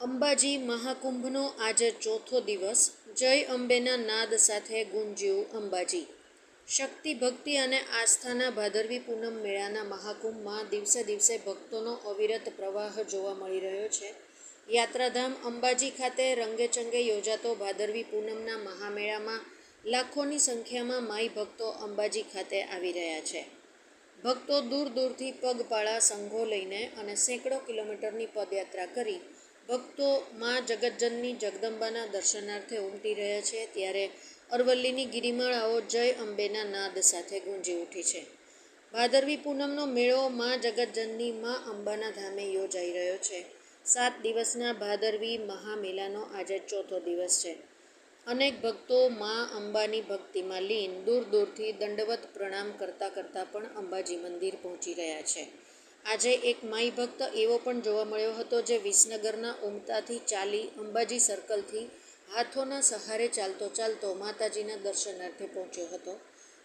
અંબાજી મહાકુંભનો આજે ચોથો દિવસ. જય અંબેના નાદ સાથે ગુંજ્યું અંબાજી. શક્તિ, ભક્તિ અને આસ્થાના ભાદરવી પૂનમ મેળાના મહાકુંભમાં દિવસે દિવસે ભક્તોનો અવિરત પ્રવાહ જોવા મળી રહ્યો છે. યાત્રાધામ અંબાજી ખાતે રંગેચંગે યોજાતો ભાદરવી પૂનમના મહામેળામાં લાખોની સંખ્યામાં માઈ ભક્તો અંબાજી ખાતે આવી રહ્યા છે. ભક્તો દૂર દૂરથી પગપાળા, સંઘો લઈને અને સેંકડો કિલોમીટરની પદયાત્રા કરી ભક્તો મા જગતજનની જગદંબાના દર્શનાર્થે ઉમટી રહ્યા છે ત્યારે અરવલ્લીની ગિરિમાળાઓ જય અંબેના નાદ સાથે ગુંજી ઉઠી છે. ભાદરવી પૂનમનો મેળો મા જગતજનની મા અંબાના ધામે યોજાઈ રહ્યો છે. સાત દિવસના ભાદરવી મહામેલાનો આજે ચોથો દિવસ છે. અનેક ભક્તો મા અંબાની ભક્તિમાં લીન દૂર દૂરથી દંડવત પ્રણામ કરતાં કરતાં પણ અંબાજી મંદિર પહોંચી રહ્યા છે. આજે એક માઈ ભક્ત એવો પણ જોવા મળ્યો હતો જે વિસનગરના ઉમતાથી ચાલી અંબાજી સર્કલથી હાથોના સહારે ચાલતો ચાલતો માતાજીના દર્શનાર્થે પહોંચ્યો હતો.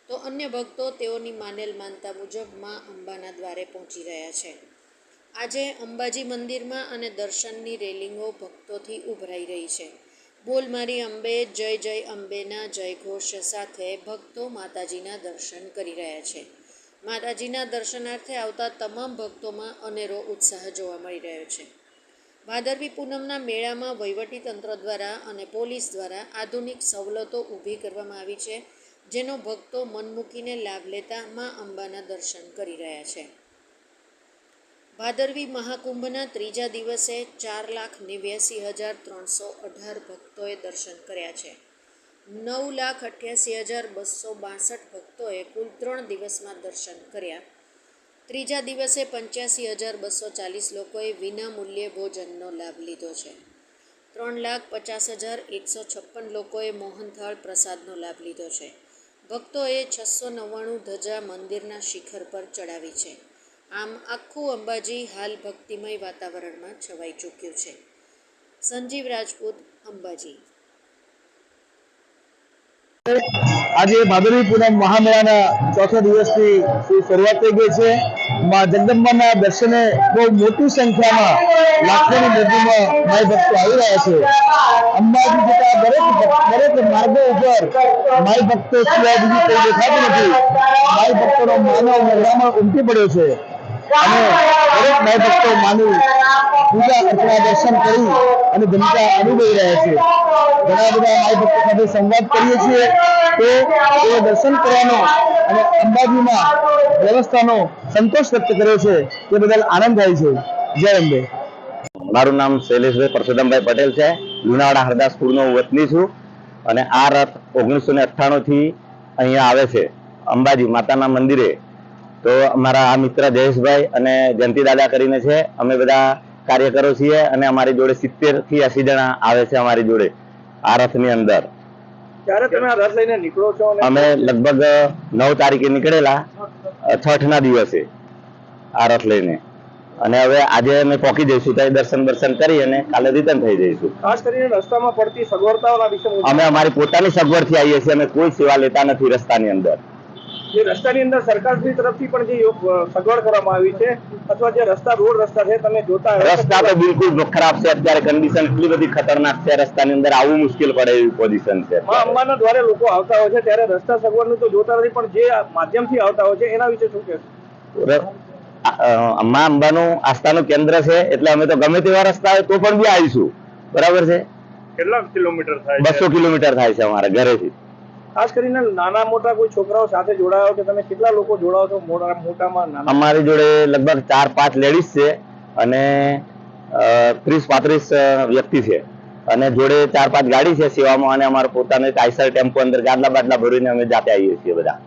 તો અન્ય ભક્તો તેઓની માનેલ માનતા મુજબ મા અંબાના દ્વારે પહોંચી રહ્યા છે. આજે અંબાજી મંદિરમાં અને દર્શનની રેલિંગો ભક્તોથી ઉભરાઈ રહી છે. બોલ મારી અંબે, જય જય અંબેના જયઘોષ સાથે ભક્તો માતાજીના દર્શન કરી રહ્યા છે. માતાજીના દર્શનાર્થે આવતા તમામ ભક્તોમાં અનેરો ઉત્સાહ જોવા મળી રહ્યો છે. ભાદરવી પૂનમના મેળામાં વહીવટી તંત્ર દ્વારા અને પોલીસ દ્વારા આધુનિક સવલતો ઊભી કરવામાં આવી છે, જેનો ભક્તો મન મૂકીને લાભ લેતા મા અંબાના દર્શન કરી રહ્યા છે. ભાદરવી મહાકુંભના ત્રીજા દિવસે ચાર લાખ નેવ્યાસી હજાર ત્રણસો અઢાર ભક્તોએ દર્શન કર્યા છે. નવ લાખ અઠ્યાસી હજાર બસો બાસઠ ભક્તોએ કુલ ત્રણ દિવસમાં દર્શન કર્યા. ત્રીજા દિવસે પંચ્યાસી હજાર બસો ચાલીસ લોકોએ વિનામૂલ્યે ભોજનનો લાભ લીધો છે. ત્રણ લાખ પચાસ હજાર એકસો છપ્પન લોકોએ મોહનથાળ પ્રસાદનો લાભ લીધો છે. ભક્તોએ છસો નવ્વાણું ધજા મંદિરના શિખર પર ચડાવી છે. આમ આખું અંબાજી હાલ ભક્તિમય વાતાવરણમાં છવાઈ ચૂક્યું છે. સંજીવ રાજપૂત, અંબાજી. આજે ભાદરવી પૂનમ મહામેળાના ચોથા દિવસની શરૂઆત થઈ ગઈ છે. માં જગદંબાના દર્શને બહુ મોટી સંખ્યામાં લાખોની નદીમાં માઈ ભક્તો આવી રહ્યા છે. અંબાજી જતા દરેક દરેક માર્ગો ઉપર માય ભક્તો સિવાય બીજી કોઈ દેખાતી નથી. માઈ ભક્તોનો માનવ મેળામાં ઉમટી પડ્યો છે. અને ભક્તો માની પૂજા અર્ચના દર્શન કરી અને ભૂમિકા અનુભવી રહ્યા છે. ઘણા બધા માય ભક્તો સાથે સંવાદ કરીએ છીએ. તો એ દર્શન કરવાનો અને અંબાજીમાં વ્યવસ્થાનો સંતોષ વ્યક્ત કર્યો છે. તે બદલ આનંદ થાય છે. જય અંબે. મારું નામ શૈલેષભાઈ પરસોત્તમભાઈ પટેલ છે. લુણાવાડા હરદાસપુરનો વતની છું અને આ રથ ઓગણીસો ને અઠ્ઠાણું થી અહીંયા આવે છે અંબાજી માતાના મંદિરે. તો અમારા આ મિત્ર જયેશભાઈ અને જયંતિ દાદા કરીને છે. અમે બધા કાર્યકરો છીએ અને અમારી જોડે સિત્તેરથી એસી જણા આવે છે અમારી જોડે આ રથની અંદર. અમે લગભગ નવ તારીખે નીકળેલા છઠ ના દિવસે આ રથ લઈને. અને હવે આજે અમે પોકી જઈશું ત્યાં દર્શન દર્શન કરી અને કાલે રિટર્ન થઈ જઈશું. ખાસ કરીને રસ્તામાં પડતી સગવડતાઓના વિશે અમે અમારી પોતાની સગવડથી આવીએ છીએ અમે કોઈ સેવા લેતા નથી રસ્તાની અંદર. જે રસ્તાની અંદર સરકારની તરફથી પણ જે સગવડ કરવામાં આવી છે અથવા જે રસ્તા રોડ રસ્તા છે તમે જોતા રસ્તા તો બિલકુલ ખરાબ છે અત્યારે કન્ડિશન એટલી બધી ખતરનાક છે રસ્તાની અંદર આવું મુશ્કેલ પડે એવી પોઝિશન છે માં અંબાના દ્વારે લોકો આવતા હોય છે ત્યારે રસ્તા સગવડનું તો જોતા નથી પણ જે માધ્યમથી આવતા હોય છે એના વિશે શું કહેશો? અંબા અંબાનું આસ્થાનું કેન્દ્ર છે એટલે અમે તો ગમે તેવા રસ્તા હોય તો પણ બી આવીશું. બરાબર છે? કેટલા કિલોમીટર થાય બસો કિલોમીટર થાય છે અમારા ઘરેથી. ખાસ કરીને નાના મોટા કોઈ છોકરાઓ સાથે જોડાયો કે તમે કેટલા લોકો જોડાઓ છો મોટા મોટામાં અમારી જોડે લગભગ ચાર, પાંચ લેડીઝ છે અને ત્રીસ, પાંત્રીસ વ્યક્તિ છે. અને જોડે ચાર, પાંચ ગાડી છે સેવામાં અને અમારે પોતાને એક ટેમ્પો અંદર ગાદલા બાદલા ભરીને અમે જાતે આવીએ છીએ બધા.